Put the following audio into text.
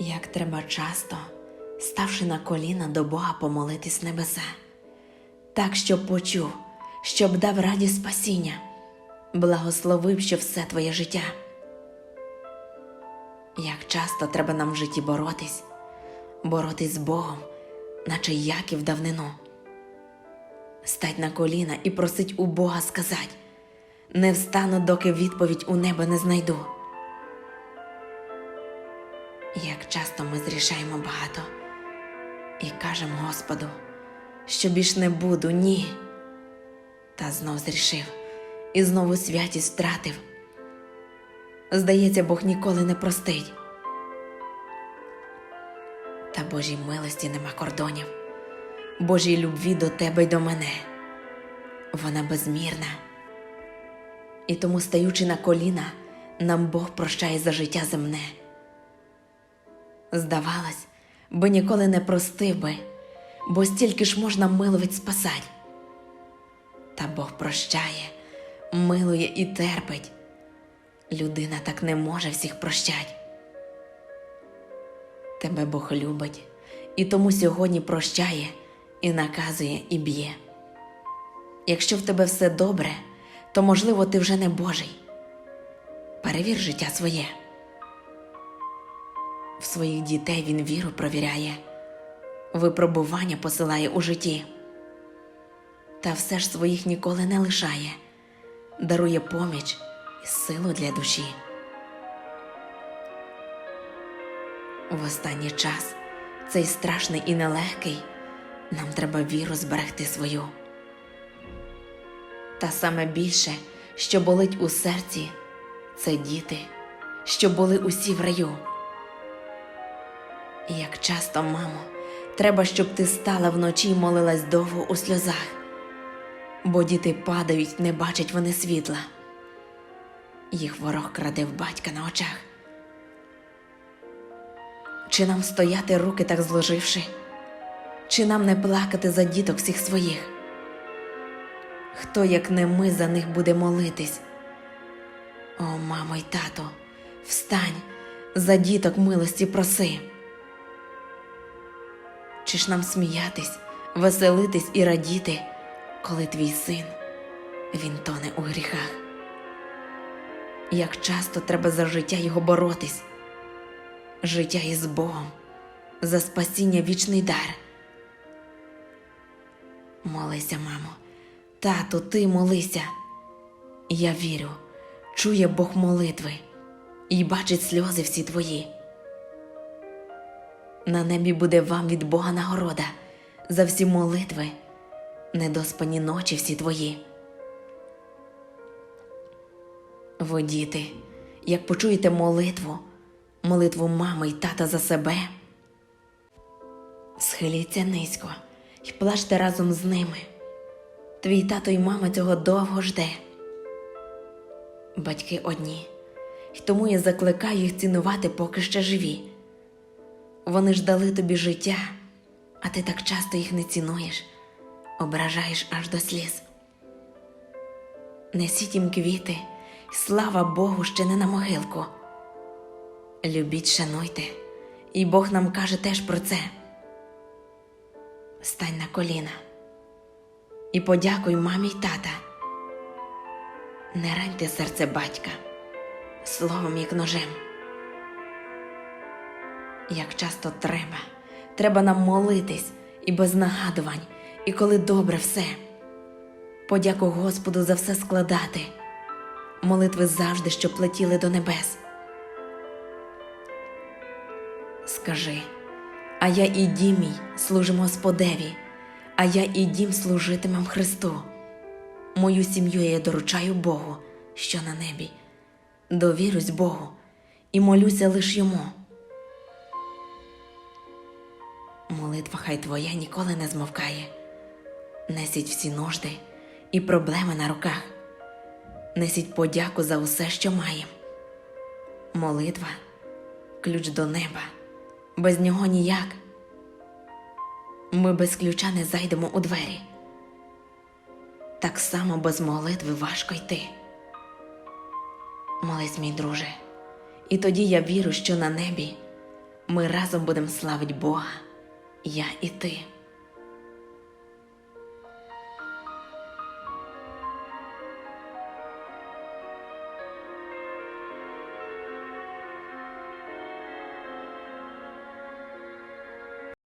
Як треба часто, ставши на коліна до Бога помолитись небеса, так, щоб почув, щоб дав раді спасіння, благословив, що все твоє життя. Як часто треба нам в житті боротись, боротись з Богом, наче Яків давнину. Стать на коліна і просить у Бога сказать не встану, доки відповідь у небо не знайду. Як часто ми зрішаємо багато і кажемо Господу, що більш не буду, ні. Та знов зрішив і знову святість втратив. Здається, Бог ніколи не простить. Та Божій милості нема кордонів, Божій любві до тебе й до мене. Вона безмірна. І тому, стаючи на коліна, нам Бог прощає за життя земне. Здавалось, би ніколи не простив би, бо стільки ж можна миловить спасать. Та Бог прощає, милує і терпить. Людина так не може всіх прощать. Тебе Бог любить, і тому сьогодні прощає, і наказує, і б'є. Якщо в тебе все добре, то можливо ти вже не Божий. Перевір життя своє. В своїх дітей він віру провіряє, випробування посилає у житті. Та все ж своїх ніколи не лишає, дарує поміч і силу для душі. В останній час цей страшний і нелегкий, нам треба віру зберегти свою. Та саме більше, що болить у серці, це діти, що були усі в раю. І Як часто, мамо, треба, щоб ти стала вночі й молилась довго у сльозах, бо діти падають, не бачать вони світла. Їх ворог краде в батька на очах. Чи нам стояти руки так зложивши, чи нам не плакати за діток всіх своїх? Хто, як не ми, за них буде молитись? О, мамо й тато, встань, за діток милості проси. Чи ж нам сміятись, веселитись і радіти, коли твій син він тоне у гріхах? Як часто треба за життя його боротись, життя із Богом, за спасіння вічний дар. Молися, мамо, тату, ти молися. Я вірю, чує Бог молитви і бачить сльози всі твої. На небі буде вам від Бога нагорода за всі молитви, недоспані ночі всі твої. Ви, діти, як почуєте молитву, молитву мами й тата за себе, схиліться низько і плачте разом з ними. Твій тато й мама цього довго жде. Батьки одні, й тому я закликаю їх цінувати, поки ще живі. Вони ж дали тобі життя, а ти так часто їх не цінуєш, ображаєш аж до сліз. Несіть їм квіти, слава Богу, ще не на могилку. Любіть, шануйте, і Бог нам каже теж про це. Стань на коліна і подякуй мамі й тата. Не раньте серце батька словом, як ножем. Як часто треба, треба нам молитись і без нагадувань, і коли добре все. Подяку Господу за все складати, молитви завжди, щоб летіли до небес. Скажи, а я і дім мій служимо Господеві, а я і дім служитимем Христу. Мою сім'ю я доручаю Богу, що на небі, довірюсь Богу і молюся лиш йому. Молитва хай твоя ніколи не змовкає. Несіть всі нужди і проблеми на руках. Несіть подяку за усе, що маєм. Молитва ключ до неба, без нього ніяк. Ми без ключа не зайдемо у двері. Так само без молитви важко йти. Молись, мій друже, і тоді я вірю, що на небі Ми разом будемо славить Бога, я і ти.